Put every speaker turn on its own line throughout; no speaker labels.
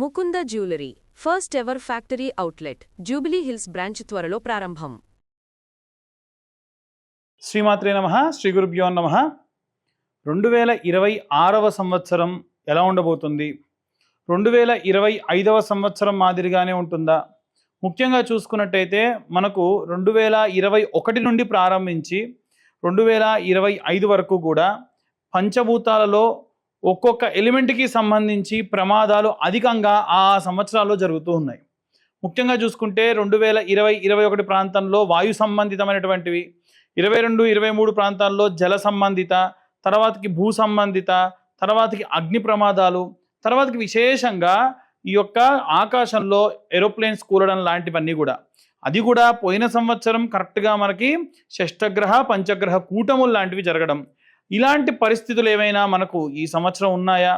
Mukunda jewellery first ever factory outlet Jubilee Hills branch త్వరలో ప్రారంభం.
శ్రీమాత్రే నమ శ్రీ గురుభ్యో నమ. రెండు వేల ఇరవై ఆరవ సంవత్సరం ఎలా ఉండబోతుంది? రెండు వేల ఇరవై ఐదవ సంవత్సరం మాదిరిగానే ఉంటుందా? ముఖ్యంగా చూసుకున్నట్టయితే మనకు రెండు వేల ఇరవై ఒకటి నుండి ప్రారంభించి రెండు వేల ఇరవై ఐదు వరకు కూడా పంచభూతాలలో ఒక్కొక్క ఎలిమెంట్కి సంబంధించి ప్రమాదాలు అధికంగా ఆ సంవత్సరాల్లో జరుగుతూ ఉన్నాయి. ముఖ్యంగా చూసుకుంటే రెండు వేల ఇరవై ఇరవై ఒకటి ప్రాంతంలో వాయు సంబంధితమైనటువంటివి ఇరవై రెండు ఇరవై మూడు ప్రాంతాల్లో జల సంబంధిత తర్వాతకి భూ సంబంధిత తర్వాతకి అగ్ని ప్రమాదాలు తర్వాతకి విశేషంగా ఈ యొక్క ఆకాశంలో ఏరోప్లేన్స్ కూలడం లాంటివన్నీ కూడా. అది కూడా పోయిన సంవత్సరం కరెక్ట్గా మనకి షష్టగ్రహ పంచగ్రహ కూటములు లాంటివి జరగడం. ఇలాంటి పరిస్థితులు ఏమైనా మనకు ఈ సంవత్సరం ఉన్నాయా?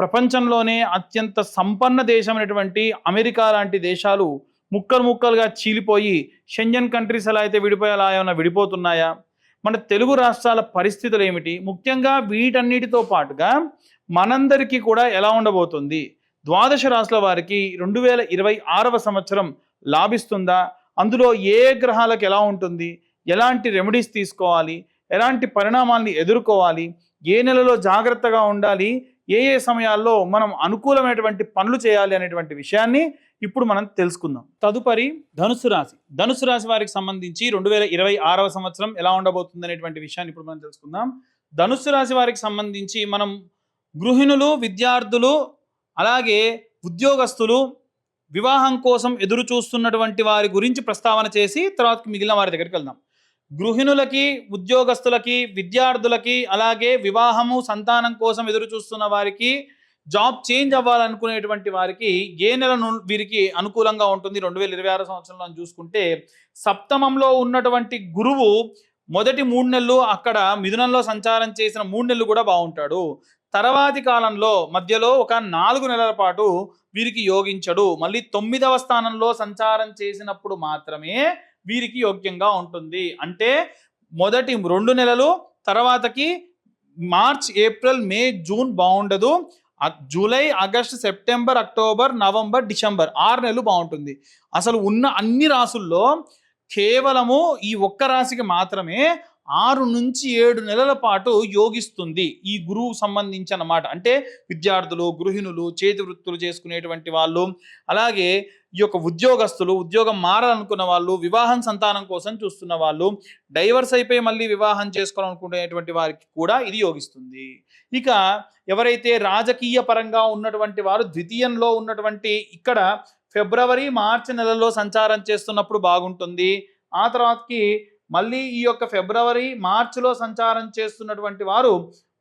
ప్రపంచంలోనే అత్యంత సంపన్న దేశమైనటువంటి అమెరికా లాంటి దేశాలు ముక్కలు ముక్కలుగా చీలిపోయి షెంజన్ కంట్రీస్ ఎలా అయితే విడిపోయేలా ఏమైనా విడిపోతున్నాయా? మన తెలుగు రాష్ట్రాల పరిస్థితులు ఏమిటి? ముఖ్యంగా వీటన్నిటితో పాటుగా మనందరికీ కూడా ఎలా ఉండబోతుంది? ద్వాదశ రాశుల వారికి రెండు వేల ఇరవై ఆరవ సంవత్సరం లాభిస్తుందా? అందులో ఏ గ్రహాలకు ఎలా ఉంటుంది? ఎలాంటి రెమెడీస్ తీసుకోవాలి? ఎలాంటి పరిణామాల్ని ఎదుర్కోవాలి? ఏ నెలలో జాగ్రత్తగా ఉండాలి? ఏ ఏ సమయాల్లో మనం అనుకూలమైనటువంటి పనులు చేయాలి అనేటువంటి విషయాన్ని ఇప్పుడు మనం తెలుసుకుందాం. తదుపరి ధనుసు రాశి. ధనుసు రాశి వారికి సంబంధించి రెండు వేల ఇరవై ఆరవ సంవత్సరం ఎలా ఉండబోతుంది అనేటువంటి విషయాన్ని ఇప్పుడు మనం తెలుసుకుందాం. ధనుసు రాశి వారికి సంబంధించి మనం గృహిణులు విద్యార్థులు అలాగే ఉద్యోగస్తులు వివాహం కోసం ఎదురు చూస్తున్నటువంటి వారి గురించి ప్రస్తావన చేసి తర్వాత మిగిలిన వారి దగ్గరికి వెళ్దాం. గృహిణులకి ఉద్యోగస్తులకి విద్యార్థులకి అలాగే వివాహము సంతానం కోసం ఎదురు చూస్తున్న వారికి జాబ్ చేంజ్ అవ్వాలనుకునేటువంటి వారికి ఏ నెల వీరికి అనుకూలంగా ఉంటుంది. రెండు వేల ఇరవై ఆరు సంవత్సరంలో చూసుకుంటే సప్తమంలో ఉన్నటువంటి గురువు మొదటి మూడు నెలలు అక్కడ మిథునంలో సంచారం చేసిన మూడు నెలలు కూడా బాగుంటాడు. తర్వాతి కాలంలో మధ్యలో ఒక నాలుగు నెలల పాటు వీరికి యోగించడు. మళ్ళీ తొమ్మిదవ స్థానంలో సంచారం చేసినప్పుడు మాత్రమే వీరికి యోగ్యంగా ఉంటుంది. అంటే మొదటి రెండు నెలలు తర్వాతకి మార్చ్ ఏప్రిల్ మే జూన్ బాగుండదు. July August September October November December ఆరు నెలలు బాగుంటుంది. అసలు ఉన్న అన్ని రాసుల్లో కేవలము ఈ ఒక్క రాశికి మాత్రమే ఆరు నుంచి ఏడు నెలల పాటు యోగిస్తుంది. ఈ గురువు సంబంధించి అన్నమాట అంటే విద్యార్థులు గృహిణులు చేతి వృత్తులు చేసుకునేటువంటి వాళ్ళు అలాగే ఈ యొక్క ఉద్యోగస్తులు ఉద్యోగం మారాలనుకున్న వాళ్ళు వివాహం సంతానం కోసం చూస్తున్న వాళ్ళు డైవర్స్ అయిపోయి మళ్ళీ వివాహం చేసుకోవాలనుకునేటువంటి వారికి కూడా ఇది యోగిస్తుంది. ఇక ఎవరైతే రాజకీయ పరంగా ఉన్నటువంటి వారు ద్వితీయంలో ఉన్నటువంటి ఇక్కడ ఫిబ్రవరి మార్చి నెలలో సంచారం చేస్తున్నప్పుడు బాగుంటుంది. ఆ తర్వాతకి మళ్ళీ ఈ యొక్క ఫిబ్రవరి మార్చిలో సంచారం చేస్తున్నటువంటి వారు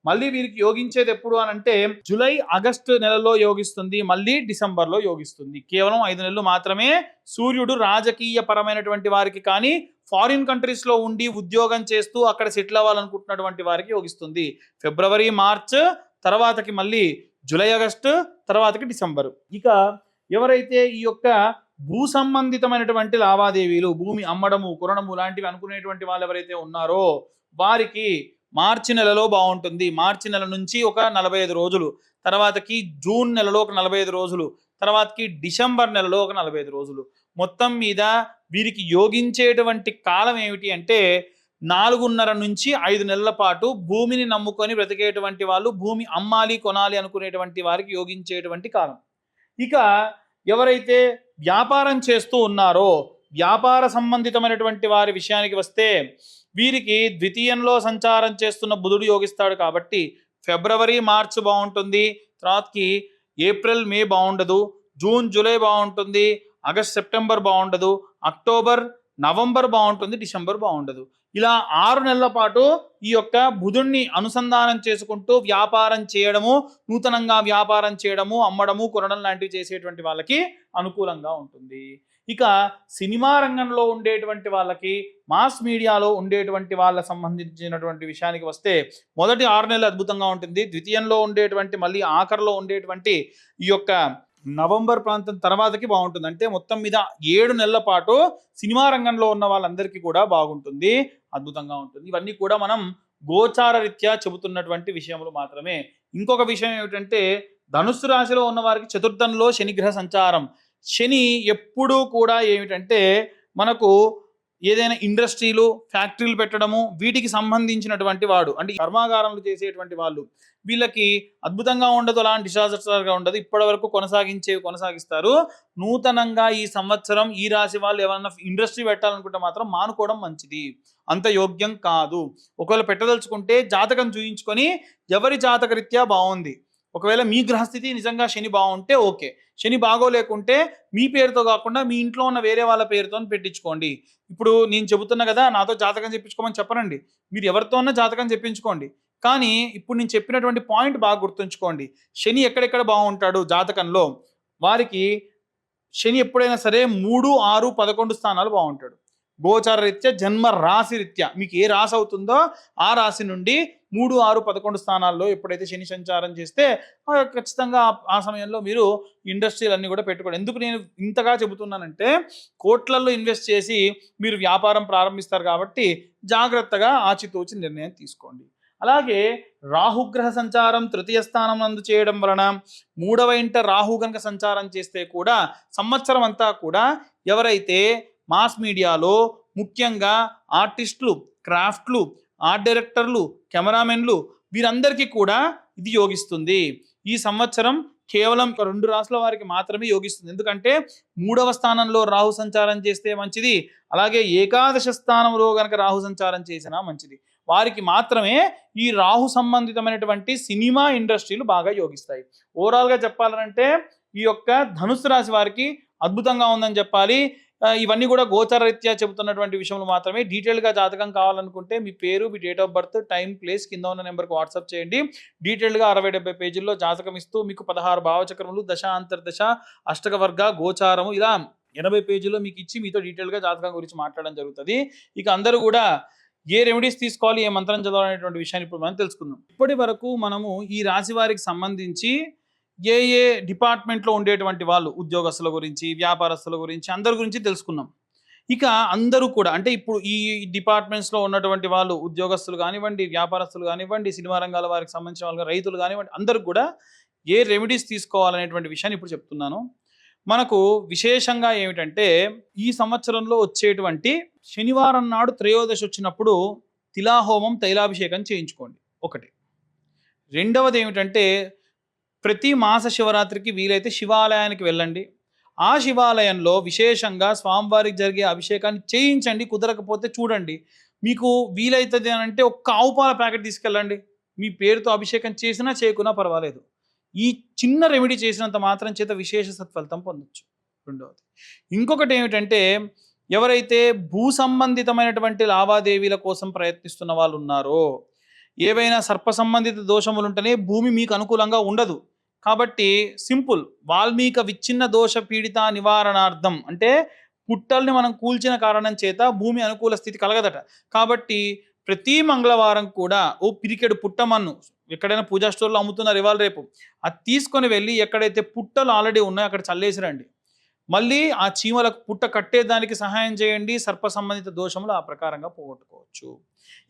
మళ్ళీ వీరికి యోగించేది ఎప్పుడు అని అంటే జూలై ఆగస్టు నెలలో యోగిస్తుంది మళ్ళీ డిసెంబర్లో యోగిస్తుంది. కేవలం ఐదు నెలలు మాత్రమే సూర్యుడు రాజకీయ పరమైనటువంటి వారికి కానీ ఫారిన్ కంట్రీస్లో ఉండి ఉద్యోగం చేస్తూ అక్కడ సెటిల్ అవ్వాలనుకుంటున్నటువంటి వారికి యోగిస్తుంది. ఫిబ్రవరి మార్చ్ తర్వాతకి మళ్ళీ జూలై ఆగస్టు తర్వాతకి డిసెంబర్. ఇక ఎవరైతే ఈ యొక్క భూ సంబంధితమైనటువంటి లావాదేవీలు భూమి అమ్మడము కొనడము లాంటివి అనుకునేటువంటి వాళ్ళు ఎవరైతే ఉన్నారో వారికి మార్చి నెలలో బాగుంటుంది. మార్చి నెల నుంచి ఒక నలభై ఐదు రోజులు తర్వాతకి జూన్ నెలలో ఒక నలభై ఐదు రోజులు తర్వాతకి డిసెంబర్ నెలలో ఒక నలభై ఐదు రోజులు. మొత్తం మీద వీరికి యోగించేటువంటి కాలం ఏమిటి అంటే నాలుగున్నర నుంచి ఐదు నెలల పాటు భూమిని నమ్ముకొని బ్రతికేటువంటి వాళ్ళు భూమి అమ్మాలి కొనాలి అనుకునేటువంటి వారికి యోగించేటువంటి కాలం. ఇక ఎవరైతే వ్యాపారం చేస్తూ ఉన్నారో వ్యాపార సంబంధితమైనటువంటి వారి విషయానికి వస్తే వీరికి ద్వితీయంలో సంచారం చేస్తున్న బుధుడు యోగిస్తాడు కాబట్టి ఫిబ్రవరి మార్చ్ బాగుంటుంది. తర్వాతకి ఏప్రిల్ మే బాగుండదు. జూన్ జూలై బాగుంటుంది. ఆగస్ట్ సెప్టెంబర్ బాగుండదు. అక్టోబర్ నవంబర్ బాగుంటుంది డిసెంబర్ బాగుండదు. ఇలా ఆరు నెలల పాటు ఈ యొక్క బుధుణ్ణి అనుసంధానం చేసుకుంటూ వ్యాపారం చేయడము నూతనంగా వ్యాపారం చేయడము అమ్మడము కొనడం లాంటివి చేసేటువంటి వాళ్ళకి అనుకూలంగా ఉంటుంది. ఇక సినిమా రంగంలో ఉండేటువంటి వాళ్ళకి మాస్ మీడియాలో ఉండేటువంటి వాళ్ళ సంబంధించినటువంటి విషయానికి వస్తే మొదటి ఆరు నెలలు అద్భుతంగా ఉంటుంది. ద్వితీయంలో ఉండేటువంటి మళ్ళీ ఆఖరిలో ఉండేటువంటి ఈ యొక్క నవంబర్ ప్రాంతం తర్వాతకి బాగుంటుంది. అంటే మొత్తం మీద ఏడు నెలల పాటు సినిమా రంగంలో ఉన్న వాళ్ళందరికీ కూడా బాగుంటుంది. అద్భుతంగా ఉంటుంది. ఇవన్నీ కూడా మనం గోచార రీత్యా చెబుతున్నటువంటి విషయములు మాత్రమే. ఇంకొక విషయం ఏమిటంటే ధనుస్సు రాశిలో ఉన్న వారికి చతుర్థంలో శనిగ్రహ సంచారం. శని ఎప్పుడూ కూడా ఏమిటంటే మనకు ఏదైనా ఇండస్ట్రీలు ఫ్యాక్టరీలు పెట్టడము వీటికి సంబంధించినటువంటి వాడు అంటే కర్మాగారంలు చేసేటువంటి వాళ్ళు వీళ్ళకి అద్భుతంగా ఉండదు అలాంటి డిసాస్టర్గా ఉండదు ఇప్పటి వరకు కొనసాగించేవి కొనసాగిస్తారు. నూతనంగా ఈ సంవత్సరం ఈ రాశి వాళ్ళు ఏమైనా ఇండస్ట్రీ పెట్టాలనుకుంటే మాత్రం మానుకోవడం మంచిది. అంత యోగ్యం కాదు. ఒకవేళ పెట్టదలుచుకుంటే జాతకం చూయించుకొని ఎవరి జాతకరీత్యా బాగుంది? ఒకవేళ మీ గ్రహస్థితి నిజంగా శని బాగుంటే ఓకే. శని బాగోలేకుంటే మీ పేరుతో కాకుండా మీ ఇంట్లో ఉన్న వేరే వాళ్ళ పేరుతో పెట్టించుకోండి. ఇప్పుడు నేను చెబుతున్నా కదా నాతో జాతకం చెప్పించుకోమని చెప్పనండి. మీరు ఎవరితో ఉన్న జాతకం చెప్పించుకోండి. కానీ ఇప్పుడు నేను చెప్పినటువంటి పాయింట్ బాగా గుర్తుంచుకోండి. శని ఎక్కడెక్కడ బాగుంటాడు జాతకంలో? వారికి శని ఎప్పుడైనా సరే మూడు ఆరు పదకొండు స్థానాలు బాగుంటాడు. గోచార రీత్యా జన్మ రాశి రీత్యా. మీకు ఏ రాశి అవుతుందో ఆ రాశి నుండి మూడు ఆరు పదకొండు స్థానాల్లో ఎప్పుడైతే శని సంచారం చేస్తే ఖచ్చితంగా ఆ- ఆ సమయంలో మీరు ఇండస్ట్రీలు అన్నీ కూడా పెట్టుకోండి. ఎందుకు నేను ఇంతగా చెబుతున్నానంటే కోట్లల్లో ఇన్వెస్ట్ చేసి మీరు వ్యాపారం ప్రారంభిస్తారు కాబట్టి జాగ్రత్తగా ఆచితూచి నిర్ణయం తీసుకోండి. అలాగే రాహుగ్రహ సంచారం తృతీయ స్థానం నందు చేయడం వలన మూడవ ఇంట రాహు గనక సంచారం చేస్తే కూడా సంవత్సరం అంతా కూడా ఎవరైతే మాస్ మీడియాలో ముఖ్యంగా ఆర్టిస్టులు క్రాఫ్ట్లు ఆర్ట్ డైరెక్టర్లు కెమెరామెన్లు వీరందరికీ కూడా ఇది యోగిస్తుంది. ఈ సంవత్సరం కేవలం రెండు రాసుల వారికి మాత్రమే యోగిస్తుంది. ఎందుకంటే మూడవ స్థానంలో రాహు సంచారం చేస్తే మంచిది. అలాగే ఏకాదశ స్థానంలో కనుక రాహు సంచారం చేసినా మంచిది. వారికి మాత్రమే ఈ రాహు సంబంధితమైనటువంటి సినిమా ఇండస్ట్రీలు బాగా యోగిస్తాయి. ఓవరాల్గా చెప్పాలంటే ఈ యొక్క ధనుసు రాశి వారికి అద్భుతంగా ఉందని చెప్పాలి. ఇవన్నీ కూడా గోచర రీత్యా చెబుతున్నటువంటి విషయంలో మాత్రమే. డీటెయిల్గా జాతకం కావాలనుకుంటే మీ పేరు మీ date of birth time place కింద ఉన్న నెంబర్కి వాట్సాప్ చేయండి. డీటెయిల్గా అరవై డెబ్బై పేజీల్లో జాతకం ఇస్తూ మీకు పదహారు భావచక్రములు దశ అంతర్దశ అష్టకవర్గ గోచారము ఇలా ఎనభై పేజీలో మీకు ఇచ్చి మీతో డీటెయిల్గా జాతకం గురించి మాట్లాడడం జరుగుతుంది. ఇక అందరూ కూడా ఏ రెమెడీస్ తీసుకోవాలి ఏ మంత్రం చదవాలనేటువంటి విషయాన్ని ఇప్పుడు మనం తెలుసుకుందాం. ఇప్పటి వరకు మనము ఈ రాశి వారికి సంబంధించి ఏ ఏ డిపార్ట్మెంట్లో ఉండేటువంటి వాళ్ళు ఉద్యోగస్తుల గురించి వ్యాపారస్తుల గురించి అందరి గురించి తెలుసుకున్నాం. ఇక అందరూ కూడా అంటే ఇప్పుడు ఈ డిపార్ట్మెంట్స్లో ఉన్నటువంటి వాళ్ళు ఉద్యోగస్తులు కానివ్వండి వ్యాపారస్తులు కానివ్వండి సినిమా రంగాల వారికి సంబంధించిన వాళ్ళు రైతులు కానివ్వండి అందరూ కూడా ఏ రెమెడీస్ తీసుకోవాలనేటువంటి విషయాన్ని ఇప్పుడు చెప్తున్నాను. మనకు విశేషంగా ఏమిటంటే ఈ సంవత్సరంలో వచ్చేటువంటి శనివారం నాడు త్రయోదశి వచ్చినప్పుడు తిలాహోమం తైలాభిషేకం చేయించుకోండి. ఒకటి. రెండవది ఏమిటంటే ప్రతి మాస శివరాత్రికి వీలైతే శివాలయానికి వెళ్ళండి. ఆ శివాలయంలో విశేషంగా స్వామివారికి జరిగే అభిషేకాన్ని చేయించండి కుదరకపోతే చూడండి. మీకు వీలైతుంది అని అంటే ఒక్క ఆవు పాల ప్యాకెట్ తీసుకెళ్ళండి. మీ పేరుతో అభిషేకం చేసినా చేయకున్నా పర్వాలేదు. ఈ చిన్న రెమెడీ చేసినంత మాత్రం చేత విశేష సత్ఫలితం పొందొచ్చు. రెండవది. ఇంకొకటి ఏమిటంటే ఎవరైతే భూ సంబంధితమైనటువంటి లావాదేవీల కోసం ప్రయత్నిస్తున్న వాళ్ళు ఉన్నారో ఏవైనా సర్ప సంబంధిత దోషములు ఉంటేనే భూమి మీకు అనుకూలంగా ఉండదు. కాబట్టి సింపుల్. వాల్మీక విచ్ఛిన్న దోష పీడిత నివారణార్థం. అంటే పుట్టల్ని మనం కూల్చిన కారణం చేత భూమి అనుకూల స్థితి కలగదట. కాబట్టి ప్రతి మంగళవారం కూడా ఓ పిరికెడు పుట్టమన్ను. ఎక్కడైనా పూజా స్టోర్లో అమ్ముతున్నారు ఇవాళ రేపు. అది తీసుకొని వెళ్ళి ఎక్కడైతే పుట్టలు ఆల్రెడీ ఉన్నాయో అక్కడ చల్లేసిరండి. మళ్ళీ ఆ చీమలకు పుట్ట కట్టేదానికి సహాయం చేయండి. సర్ప సంబంధిత దోషములు ఆ ప్రకారంగా పోగొట్టుకోవచ్చు.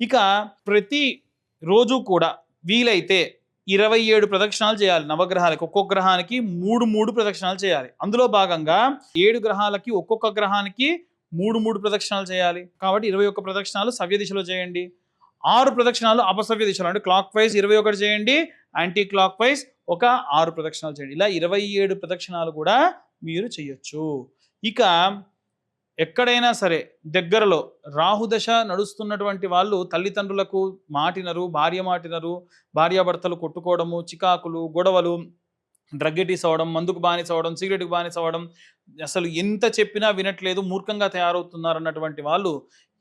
ఇక ప్రతి రోజు కూడా వీలైతే ఇరవై ఏడు ప్రదక్షిణాలు చేయాలి నవగ్రహాలకి. ఒక్కొక్క గ్రహానికి మూడు మూడు ప్రదక్షిణాలు చేయాలి. అందులో భాగంగా ఏడు గ్రహాలకి ఒక్కొక్క గ్రహానికి మూడు మూడు ప్రదక్షిణాలు చేయాలి. కాబట్టి ఇరవై ఒక్క ప్రదక్షిణాలు సవ్య దిశలో చేయండి. ఆరు ప్రదక్షిణాలు అపసవ్య దిశలో అంటే క్లాక్ వైజ్ ఇరవై ఒకటి చేయండి. యాంటీ క్లాక్ వైజ్ ఒక ఆరు ప్రదక్షిణాలు చేయండి. ఇలా ఇరవై ఏడు ప్రదక్షిణాలు కూడా మీరు చేయొచ్చు. ఇక ఎక్కడైనా సరే దగ్గరలో రాహుదశ నడుస్తున్నటువంటి వాళ్ళు తల్లిదండ్రులకు మాటినరు భార్య మాటినరు భార్యాభర్తలు కొట్టుకోవడము చికాకులు గొడవలు డ్రగ్ ఎటీస్ అవ్వడం మందుకు బానిస అవ్వడం సిగరెట్కి బానిస అవ్వడం అసలు ఎంత చెప్పినా వినట్లేదు మూర్ఖంగా తయారవుతున్నారు అన్నటువంటి వాళ్ళు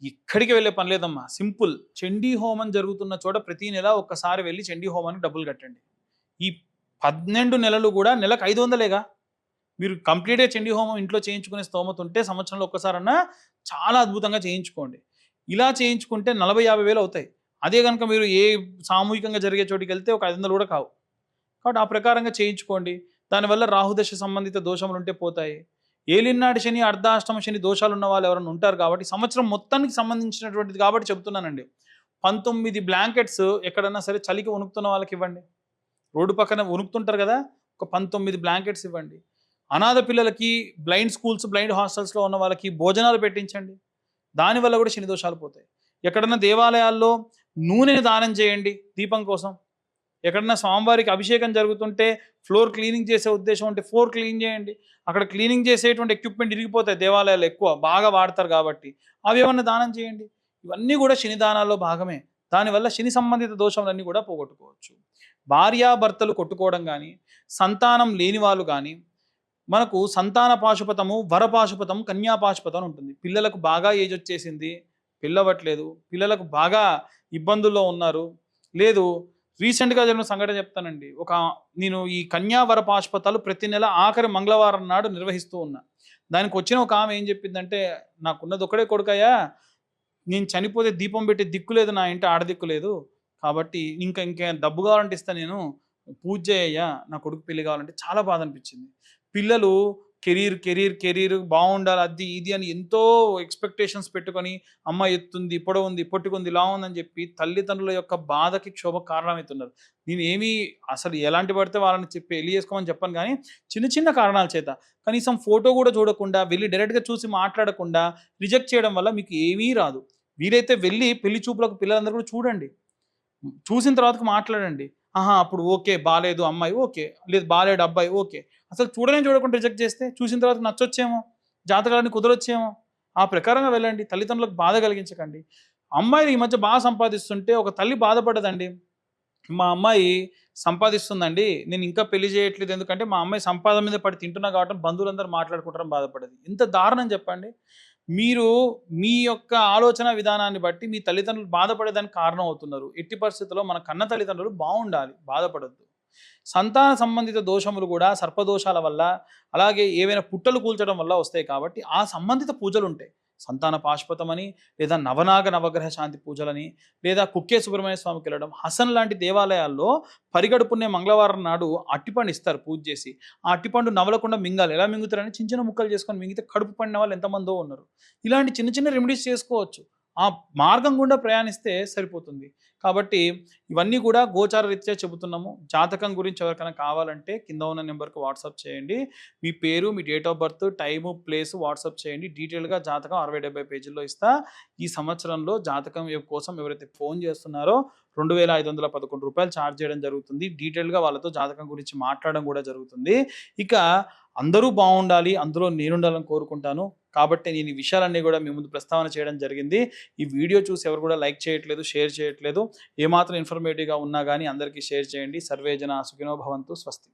ఎక్కడికి వెళ్ళే పని లేదమ్మా. సింపుల్. చండీ హోమం జరుగుతున్న చోట ప్రతి నెల ఒక్కసారి వెళ్ళి చండీ హోమానికి డబ్బులు కట్టండి. ఈ పన్నెండు నెలలు కూడా నెలకు ఐదు వందలేగా? మీరు కంప్లీట్గా చండీ హోమం ఇంట్లో చేయించుకునే స్తోమత ఉంటే సంవత్సరంలో ఒక్కసారన్నా చాలా అద్భుతంగా చేయించుకోండి. ఇలా చేయించుకుంటే నలభై యాభై వేలు అవుతాయి. అదే కనుక మీరు ఏ సామూహికంగా జరిగే చోటికి వెళ్తే ఒక ఐదు వందలు కూడా కావు. కాబట్టి ఆ ప్రకారంగా చేయించుకోండి. దానివల్ల రాహుదశ సంబంధిత దోషములు ఉంటే పోతాయి. ఏలినాటి శని అర్ధాష్టమ శని దోషాలు ఉన్న వాళ్ళు ఎవరైనా ఉంటారు కాబట్టి సంవత్సరం మొత్తానికి సంబంధించినటువంటిది కాబట్టి చెప్తున్నానండి పంతొమ్మిది బ్లాంకెట్స్ ఎక్కడన్నా సరే చలికి వణుకుతున్న వాళ్ళకి ఇవ్వండి. రోడ్డు పక్కన వణుకుతుంటారు కదా ఒక పంతొమ్మిది బ్లాంకెట్స్ ఇవ్వండి. అనాథ పిల్లలకి బ్లైండ్ స్కూల్స్ బ్లైండ్ హాస్టల్స్లో ఉన్న వాళ్ళకి భోజనాలు పెట్టించండి. దానివల్ల కూడా శని దోషాలు పోతాయి. ఎక్కడన్నా దేవాలయాల్లో నూనెని దానం చేయండి దీపం కోసం. ఎక్కడన్నా స్వామివారికి అభిషేకం జరుగుతుంటే ఫ్లోర్ క్లీనింగ్ చేసే ఉద్దేశం ఉంటే ఫ్లోర్ క్లీన్ చేయండి. అక్కడ క్లీనింగ్ చేసేటువంటి ఎక్విప్మెంట్ ఇరిగిపోతాయి దేవాలయాలు ఎక్కువ బాగా వాడతారు కాబట్టి. అవి ఏమన్నా దానం చేయండి. ఇవన్నీ కూడా శని దానాల్లో భాగమే. దానివల్ల శని సంబంధిత దోషములన్నీ కూడా పోగొట్టుకోవచ్చు. భార్యాభర్తలు కొట్టుకోవడం కానీ సంతానం లేని వాళ్ళు కానీ మనకు సంతాన పాశుపతము వర పాశుపతం కన్యా పాశుపతం ఉంటుంది. పిల్లలకు బాగా ఏజ్ వచ్చేసింది పిల్లవట్లేదు పిల్లలకు బాగా ఇబ్బందుల్లో ఉన్నారు. లేదు రీసెంట్గా జరిగిన సంఘటన చెప్తానండి. ఒక నేను ఈ కన్యావర పాశుపతాలు ప్రతి నెల ఆఖరి మంగళవారం నాడు నిర్వహిస్తూ ఉన్నా. దానికి వచ్చిన ఒక ఆమె ఏం చెప్పిందంటే నాకున్నది ఒకడే కొడుకయ్యా నేను చనిపోతే దీపం పెట్టి దిక్కు లేదు నా ఇంటి ఆడదిక్కు లేదు. కాబట్టి ఇంకా ఇంకా డబ్బు కావాలంటే ఇస్తా నేను పూజ అయ్యా నా కొడుకు పెళ్ళి కావాలంటే చాలా బాధ అనిపించింది. పిల్లలు కెరీర్ కెరీర్ కెరీర్ బాగుండాలి అది ఇది అని ఎంతో ఎక్స్పెక్టేషన్స్ పెట్టుకొని అమ్మ ఎత్తుంది పొడవు ఉంది పొట్టుకుంది ఇలా ఉందని చెప్పి తల్లిదండ్రుల యొక్క బాధకి క్షోభ కారణమవుతున్నారు. నేను ఏమీ అసలు ఎలాంటి పడితే వాళ్ళని చెప్పి వెళ్ళి చేసుకోమని చెప్పాను కానీ చిన్న చిన్న కారణాల చేత కనీసం ఫోటో కూడా చూడకుండా వెళ్ళి డైరెక్ట్గా చూసి మాట్లాడకుండా రిజెక్ట్ చేయడం వల్ల మీకు ఏమీ రాదు. వీలైతే వెళ్ళి పెళ్ళి చూపులకు పిల్లలందరూ కూడా చూడండి. చూసిన తర్వాత మాట్లాడండి. ఆహా అప్పుడు ఓకే బాగాలేదు అమ్మాయి ఓకే. లేదు బాగాలేడు అబ్బాయి ఓకే. అసలు చూడనే చూడకుండా రిజెక్ట్ చేస్తే చూసిన తర్వాత నచ్చొచ్చేమో? జాతకాలని కుదరొచ్చేమో? ఆ ప్రకారంగా వెళ్ళండి. తల్లిదండ్రులకు బాధ కలిగించకండి. అమ్మాయిలు ఈ మధ్య బాగా సంపాదిస్తుంటే ఒక తల్లి బాధపడదండి. మా అమ్మాయి సంపాదిస్తుందండి. నేను ఇంకా పెళ్ళి చేయట్లేదు. ఎందుకంటే మా అమ్మాయి సంపాదన మీద పడి తింటున్నా కాబట్టి బంధువులందరూ మాట్లాడుకుంటారని బాధపడదు. ఇంత దారుణం చెప్పండి. మీరు మీ యొక్క ఆలోచన విధానాన్ని బట్టి మీ తల్లిదండ్రులు బాధపడేదానికి కారణం అవుతున్నారు. ఎట్టి పరిస్థితుల్లో మన కన్న తల్లిదండ్రులు బాగుండాలి బాధపడద్దు. సంతాన సంబంధిత దోషములు కూడా సర్పదోషాల వల్ల అలాగే ఏవైనా పుట్టలు కూల్చడం వల్ల వస్తాయి కాబట్టి ఆ సంబంధిత పూజలు ఉంటాయి సంతాన పాశుపతమని లేదా నవనాగ నవగ్రహ శాంతి పూజలని లేదా కుక్కే సుబ్రహ్మణ్య స్వామికి వెళ్ళడం హసన్ లాంటి దేవాలయాల్లో పరిగడుపునే మంగళవారం నాడు అట్టిపండు ఇస్తారు పూజ చేసి. ఆ అట్టిపండు నవలకుండా మింగాలి. ఎలా మింగుతారని చిన్న చిన్న ముక్కలు చేసుకొని మింగితే కడుపు పండిన వాళ్ళు ఎంతమందో ఉన్నారు. ఇలాంటి చిన్న చిన్న రెమెడీస్ చేసుకోవచ్చు. ఆ మార్గం గుండా ప్రయాణిస్తే సరిపోతుంది. కాబట్టి ఇవన్నీ కూడా గోచార రీత్యా చెబుతున్నాము. జాతకం గురించి ఎవరికైనా కావాలంటే కింద ఉన్న నెంబర్కి వాట్సాప్ చేయండి. మీ పేరు మీ date of birth time place WhatsApp చేయండి. డీటెయిల్గా జాతకం అరవై డెబ్బై పేజీల్లో ఇస్తా. ఈ సంవత్సరంలో జాతకం కోసం ఎవరైతే ఫోన్ చేస్తున్నారో రెండు వేల ఐదు వందల పదకొండు రూపాయలు ఛార్జ్ చేయడం జరుగుతుంది. డీటెయిల్గా వాళ్ళతో జాతకం గురించి మాట్లాడడం కూడా జరుగుతుంది. ఇక అందరూ బాగుండాలి అందులో నేనుండాలని కోరుకుంటాను. కాబట్టి నేను ఈ విషయాలన్నీ కూడా మీ ముందు ప్రస్తావన చేయడం జరిగింది. ఈ వీడియో చూసి ఎవరు కూడా లైక్ చేయట్లేదు షేర్ చేయట్లేదు. ఏమాత్రం ఇన్ఫర్మేటివ్గా ఉన్నా కానీ అందరికీ షేర్ చేయండి. సర్వే జన సుఖినో భవంతు. స్వస్తి.